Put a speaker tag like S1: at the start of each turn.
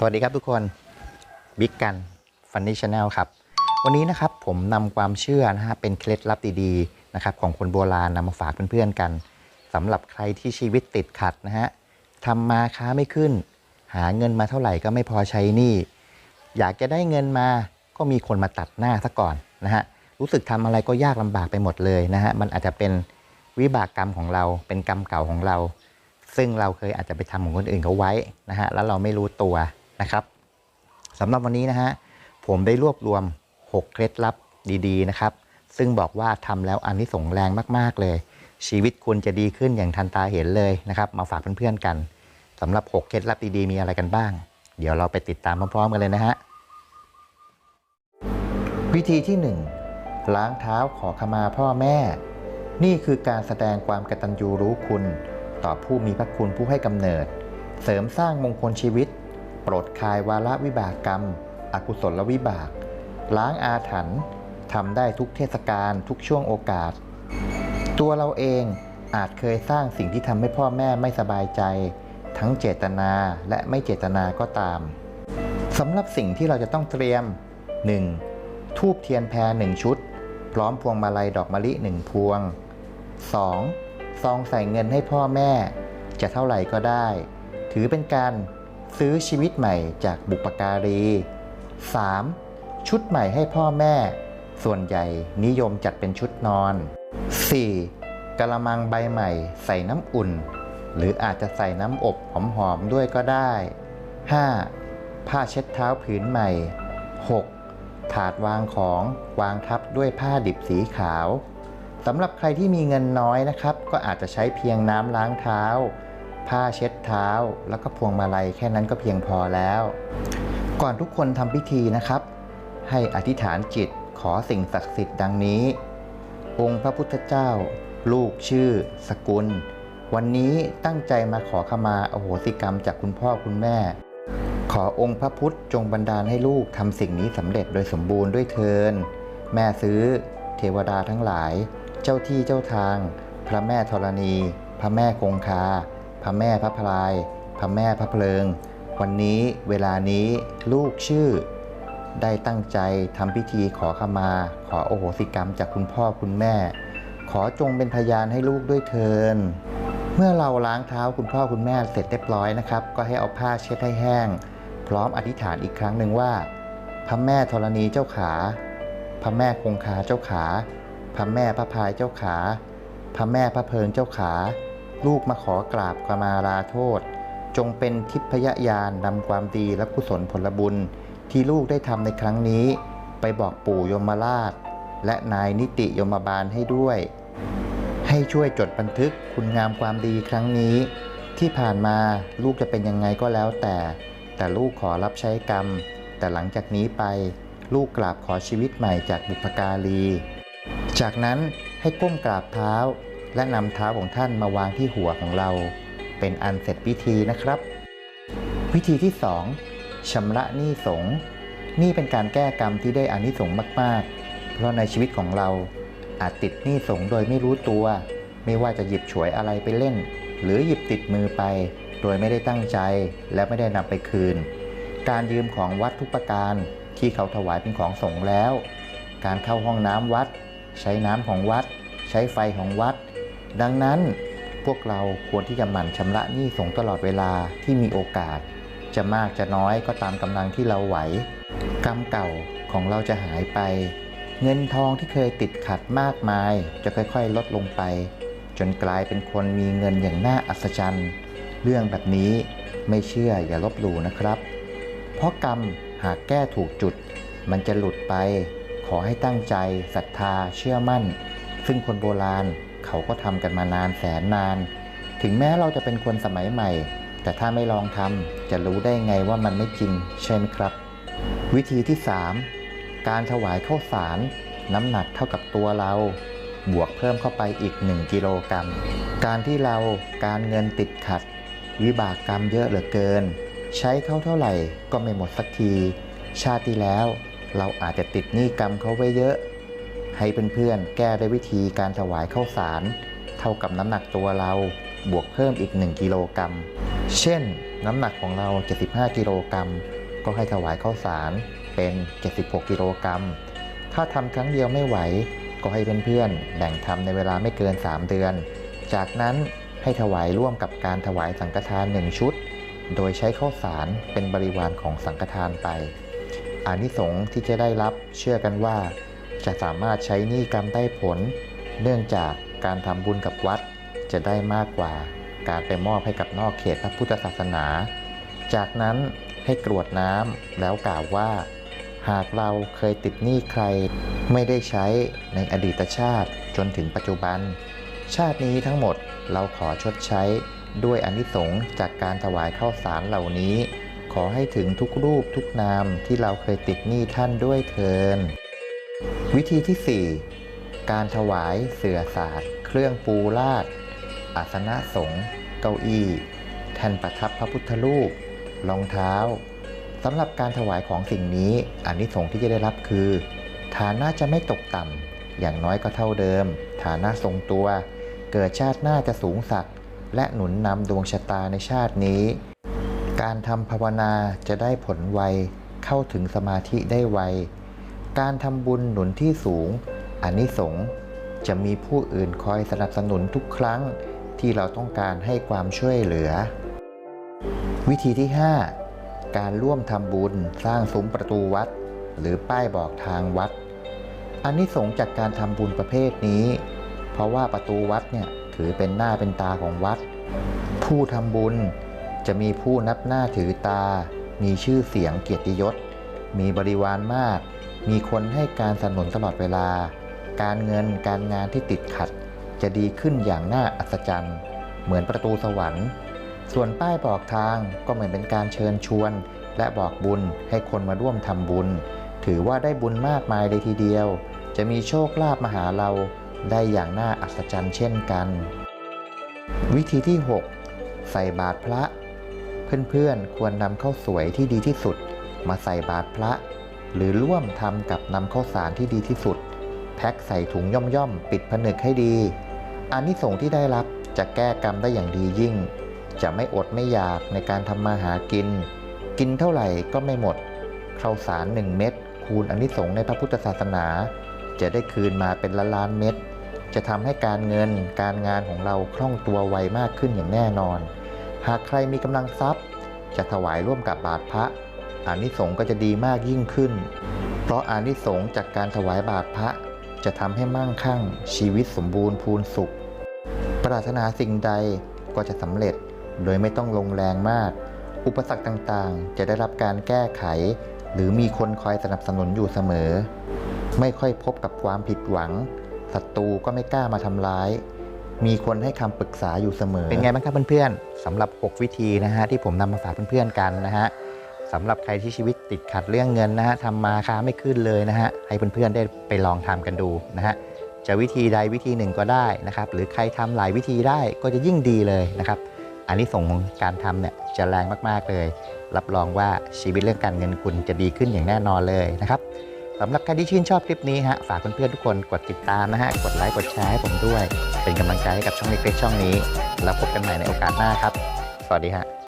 S1: สวัสดีครับทุกคนบิ๊กกันฟันนี่ชาแนลครับ วันนี้นะครับผมนำความเชื่อนะฮะเป็นเคล็ดลับดีๆนะครับของคนโบราณนำมาฝากเพื่อนๆกันสำหรับใครที่ชีวิตติดขัดนะฮะทำมาค้าไม่ขึ้น หาเงินมาเท่าไหร่ก็ไม่พอใช้หนี้อยากจะได้เงินมาก็มีคนมาตัดหน้าซะก่อนนะฮะรู้สึกทำอะไรก็ยากลำบากไปหมดเลยนะฮะมันอาจจะเป็นวิบากกรรมของเราเป็นกรรมเก่าของเรา ซึ่งเราเคยอาจจะไปทำของคนอื่นเขาไว้นะฮะแล้วเราไม่รู้ตัว นะครับสำหรับวันนี้นะฮะผมได้รวบรวม 6 เคล็ดลับดีๆนะครับ ซึ่งบอกว่าทำแล้วอันนี้ส่งแรงมากๆเลย ชีวิตคุณจะดีขึ้นอย่างทันตาเห็นเลยนะครับ มาฝากเพื่อนๆกันสำหรับ 6 เคล็ดลับดีๆมีอะไรกันบ้าง เดี๋ยวเราไปติดตามพร้อมๆกันเลยนะฮะวิธีที่ 1 ล้างเท้าขอขมาพ่อแม่ นี่คือการแสดงความกตัญญูรู้คุณ ต่อผู้มีพระคุณผู้ให้กำเนิด เสริมสร้างมงคลชีวิต ปรดคายวาระวิบากกรรม อกุศลวิบาก ล้างอาถรรพ์ทำได้ทุกเทศกาลทุกช่วงโอกาส ตัวเราเองอาจเคยสร้างสิ่งที่ทำให้พ่อแม่ไม่สบายใจ ทั้งเจตนาและไม่เจตนาก็ตามสำหรับสิ่งที่เราจะต้องเตรียม 1. ทูบเทียนแพรหนึ่งชุด พร้อมพวงมาลัยดอกมะลิหนึ่งพวง 2. ซองใส่เงินให้พ่อแม่ จะเท่าไหร่ก็ได้ ถือเป็นการ ซื้อชีวิตใหม่จากบุปการี 3. ชุดใหม่ให้พ่อแม่ ส่วนใหญ่นิยมจัดเป็นชุดนอน 4. กระมังใบใหม่ใส่น้ำอุ่น หรืออาจจะใส่น้ำอบหอมๆด้วยก็ได้ 5. ผ้าเช็ดเท้าผืนใหม่ 6. ถาดวางของวางทับด้วยผ้าดิบสีขาวสำหรับใครที่มีเงินน้อยนะครับ ก็อาจจะใช้เพียงน้ำล้างเท้า ผ้าเช็ดเท้า แล้วก็พวงมาลัยแค่นั้นก็เพียงพอแล้ว ก่อนทุกคนทำพิธีนะครับ ให้อธิษฐานจิตขอสิ่งศักดิ์สิทธิ์ดังนี้ องค์พระพุทธเจ้า ลูกชื่อ สกุล วันนี้ตั้งใจมาขอขมาอโหสิกรรมจากคุณพ่อคุณแม่ ขอองค์พระพุทธจงบันดาลให้ลูกทำสิ่งนี้สำเร็จโดยสมบูรณ์ด้วยเทินแม่ซื้อ เทวดาทั้งหลาย เจ้าที่เจ้าทาง พระแม่ธรณี พระแม่คงคา พระแม่พระพลาย พระแม่พระเพลิง วันนี้เวลานี้ลูกชื่อ ได้ตั้งใจทำพิธีขอขมา ขอโอโหสิกรรมจากคุณพ่อคุณแม่ ขอจงเป็นพยานให้ลูกด้วยเทินเมื่อเราล้างเท้าคุณพ่อคุณแม่เสร็จเรียบร้อยนะครับ ก็ให้เอาผ้าเช็ดให้แห้ง พร้อมอธิษฐานอีกครั้งหนึ่งว่า พระแม่ธรณีเจ้าขา พระแม่คงคาเจ้าขา พระแม่พระพายเจ้าขา พระแม่พระเพลิงเจ้าขา ลูกมาขอกราบขมาลาโทษ จงเป็นทิพยญาณนำความดีและกุศลผลบุญ ที่ลูกได้ทำในครั้งนี้ ไปบอกปู่ยมราช และนายนิติยมบาลให้ด้วย ให้ช่วยจดบันทึกคุณงามความดีครั้งนี้ ที่ผ่านมาลูกจะเป็นยังไงก็แล้วแต่ แต่ลูกขอรับใช้กรรม แต่หลังจากนี้ไป ลูกกราบขอชีวิตใหม่จากบุพการี จากนั้นให้ก้มกราบเท้า และนำเท้าของท่านมาวางที่หัวของเรา เป็นอันเสร็จพิธีนะครับ วิธีที่ 2ชำระหนี้สงนี่เป็นการแก้กรรมที่ได้อานิสงส์มาก ๆ เพราะในชีวิตของเราอาจติดหนี้สงโดยไม่รู้ตัว ไม่ว่าจะหยิบฉวยอะไรไปเล่น หรือหยิบติดมือไป โดยไม่ได้ตั้งใจและไม่ได้นำไปคืน การยืมของวัดทุกประการที่เขาถวายเป็นของสงฆ์แล้ว การเข้าห้องน้ำวัด ใช้น้ำของวัด ใช้ไฟของวัด ดังนั้นพวกเราควรที่จะหมั่นชำระหนี้สงตลอดเวลาที่มีโอกาส จะมากจะน้อยก็ตามกำลังที่เราไหว กรรมเก่าของเราจะหายไป เงินทองที่เคยติดขัดมากมาย จะค่อยๆ ลดลงไป จนกลายเป็นคนมีเงินอย่างน่าอัศจรรย์ เรื่องแบบนี้ไม่เชื่ออย่าลบหลู่นะครับ เพราะกรรมหากแก้ถูกจุด มันจะหลุดไป ขอให้ตั้งใจศรัทธาเชื่อมั่น ซึ่งคนโบราณ เขาก็ทำกันมานานแสนนาน ถึงแม้เราจะเป็นคนสมัยใหม่ แต่ถ้าไม่ลองทำจะรู้ได้ไงว่ามันไม่จริงใช่ไหมครับ วิธีที่ 3 การถวายข้าวสาร น้ำหนักเท่ากับตัวเรา บวกเพิ่มเข้าไปอีก 1 กิโลกรัม การที่เราการเงินติดขัด วิบากกรรมเยอะเหลือเกิน ใช้เขาเท่าไหร่ก็ไม่หมดสักที ชาติที่แล้ว เราอาจจะติดหนี้กรรมเขาไว้เยอะ ให้เพื่อนๆแก้ได้วยวิธีการถวายข้าวสาร เท่ากับน้ำหนักตัวเราบวกเพิ่มอีก 1 กิโลกรัม เช่น น้ำหนักของเรา 75 กิโลกรัม ก็ให้ถวายข้าวสารเป็น 76 กิโลกรัม ถ้าทำครั้งเดียวไม่ไหว ก็ให้เพื่อนๆแบ่งทำในเวลาไม่เกิน 3 เดือน จากนั้นให้ถวายร่วมกับการถวายสังฆทาน 1 ชุด โดยใช้ข้าวสารเป็นบริวารของสังฆทานไปอานิสงส์ที่จะได้รับเชื่อกันว่า จะสามารถใช้หนี้กรรมได้ผล เนื่องจากการทำบุญกับวัดจะได้มากกว่า การไปมอบให้กับนอกเขตพระพุทธศาสนา จากนั้นให้กรวดน้ำแล้วกล่าวว่า หากเราเคยติดหนี้ใคร ไม่ได้ใช้ในอดีตชาติจนถึงปัจจุบัน ชาตินี้ทั้งหมดเราขอชดใช้ด้วยอนิสงส์จากการถวายข้าวสารเหล่านี้ ขอให้ถึงทุกรูปทุกนามที่เราเคยติดหนี้ท่านด้วยเทิน วิธีที่ 4 การถวายเสื่อศาสตร์ เครื่องปูลาดอาสนะสงฆ์เก้าอี้แท่นประทับพระพุทธรูปรองเท้าสำหรับการถวายของสิ่งนี้อานิสงส์ที่จะได้รับคือ ฐานะจะไม่ตกต่ำอย่างน้อยก็เท่าเดิม ฐานะทรงตัว เกิดชาติหน้าจะสูงสักดิ์และหนุนนำดวงชะตาในชาตินี้ การทำภาวนาจะได้ผลไวเข้าถึงสมาธิได้ไว การทำบุญหนุนที่สูงอานิสงส์จะมีผู้อื่นคอยสนับสนุนทุกครั้งที่เราต้องการให้ความช่วยเหลือ วิธีที่ 5 การร่วมทำบุญสร้างซุ้มประตูวัด หรือป้ายบอกทางวัดอานิสงส์จากการทำบุญประเภทนี้ เพราะว่าประตูวัดเนี่ยถือเป็นหน้าเป็นตาของวัด ผู้ทำบุญจะมีผู้นับหน้าถือตา มีชื่อเสียงเกียรติยศ มีบริวารมาก มีคนให้การสนับสนุนตลอดเวลา การเงินการงานที่ติดขัด จะดีขึ้นอย่างน่าอัศจรรย์ เหมือนประตูสวรรค์ ส่วนป้ายบอกทางก็เหมือนเป็นการเชิญชวน และบอกบุญให้คนมาร่วมทำบุญ ถือว่าได้บุญมากมายเลยทีเดียว จะมีโชคลาภมาหาเราได้อย่างน่าอัศจรรย์เช่นกัน วิธีที่ 6 ใส่บาตรพระ เพื่อนๆควรนำข้าวสวยที่ดีที่สุด มาใส่บาตรพระ หรือร่วมทำกับนำข้าวสารที่ดีที่สุด แพ็คใส่ถุงย่อมๆ ปิดผนึกให้ดีอานิสงส์ที่ได้รับจะแก้กรรมได้อย่างดียิ่ง จะไม่อดไม่อยากในการทำมาหากิน กินเท่าไหร่ก็ไม่หมดข้าวสารหนึ่งเม็ดคูณอานิสงส์ในพระพุทธศาสนา จะได้คืนมาเป็นล้านล้านเม็ดจะทำให้การเงินการงานของเราคล่องตัวไวมากขึ้นอย่างแน่นอน หากใครมีกำลังทรัพย์ จะถวายร่วมกับบาตรพระ อานิสงส์ก็จะดีมากยิ่งขึ้น เพราะอานิสงส์จากการถวายบาตรพระจะทำให้มั่งคั่ง ชีวิตสมบูรณ์พูนสุข ปรารถนาสิ่งใดก็จะสำเร็จโดยไม่ต้องลงแรงมาก อุปสรรคต่างๆ จะได้รับการแก้ไข หรือมีคนคอยสนับสนุนอยู่เสมอ ไม่ค่อยพบกับความผิดหวังศัตรูก็ไม่กล้ามาทำร้าย มีคนให้คำปรึกษาอยู่เสมอ เป็นไงบ้างครับเพื่อนๆสำหรับ 6 วิธีนะฮะที่ผมนำมาฝากเพื่อนๆกันนะฮะ สำหรับใครที่ชีวิตติดขัดเรื่องเงินนะฮะทำมาค้าไม่ขึ้นเลยนะฮะให้เพื่อนๆได้ไปลองทำกันดูนะฮะจะวิธีใดวิธีหนึ่งก็ได้นะครับหรือใครทำหลายวิธีได้ก็จะยิ่งดีเลยนะครับอันนี้ส่งของการทำเนี่ยจะแรงมากๆเลย รับรองว่าชีวิตเรื่องการเงินคุณจะดีขึ้นอย่างแน่นอนเลยนะครับสำหรับใครที่ชื่นชอบคลิปนี้ฮะฝากเพื่อนๆทุกคนกดติดตามนะฮะกดไลค์กดแชร์ให้ผมด้วย เป็นกำลังใจให้กับช่องเล็กๆช่องนี้ แล้วพบกันใหม่ในโอกาสหน้าครับ สวัสดีฮะ